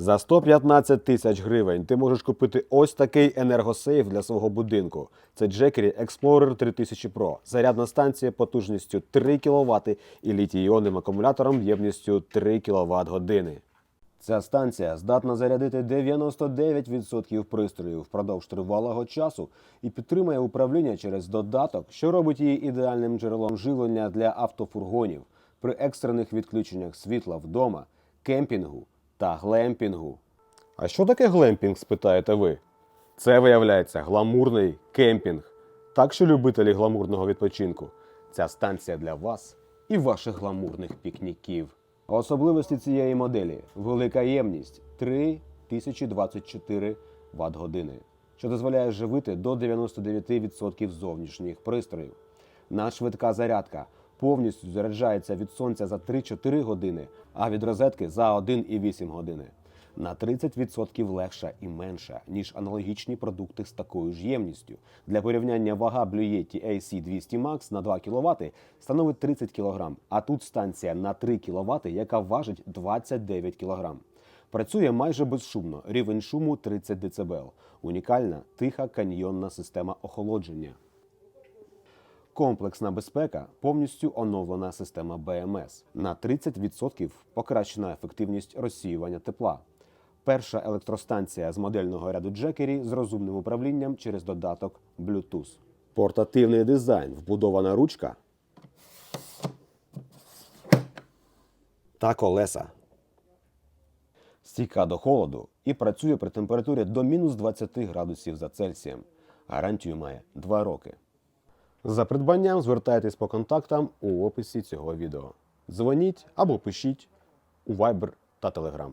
За 115 тисяч гривень ти можеш купити ось такий енергосейф для свого будинку. Це Jackery Explorer 3000 Pro. Зарядна станція потужністю 3 кВт і літій-іонним акумулятором ємністю 3 кВт години. Ця станція здатна зарядити 99% пристроїв впродовж тривалого часу і підтримує управління через додаток, що робить її ідеальним джерелом живлення для автофургонів при екстрених відключеннях світла вдома, кемпінгу та глемпінгу. А що таке глемпінг, спитаєте ви? Це виявляється гламурний кемпінг. Так що любителі гламурного відпочинку, ця станція для вас і ваших гламурних пікніків. Особливості цієї моделі велика ємність 3024 Вт години, що дозволяє живити до 99% зовнішніх пристроїв. Надшвидка зарядка повністю заряджається від сонця за 3-4 години, а від розетки за 1,8 години. На 30% легша і менша, ніж аналогічні продукти з такою ж ємністю. Для порівняння вага Blue Yeti AC200 Max на 2 кВт становить 30 кг, а тут станція на 3 кВт, яка важить 29 кг. Працює майже безшумно, рівень шуму 30 дБ. Унікальна тиха каньйонна система охолодження. Комплексна безпека повністю оновлена система БМС. На 30% покращена ефективність розсіювання тепла. Перша електростанція з модельного ряду Jackery з розумним управлінням через додаток Bluetooth. Портативний дизайн, вбудована ручка та колеса. Стійка до холоду і працює при температурі до мінус 20 градусів за Цельсієм. Гарантію має 2 роки. За придбанням звертайтесь по контактам у описі цього відео. Дзвоніть або пишіть у Viber та Telegram.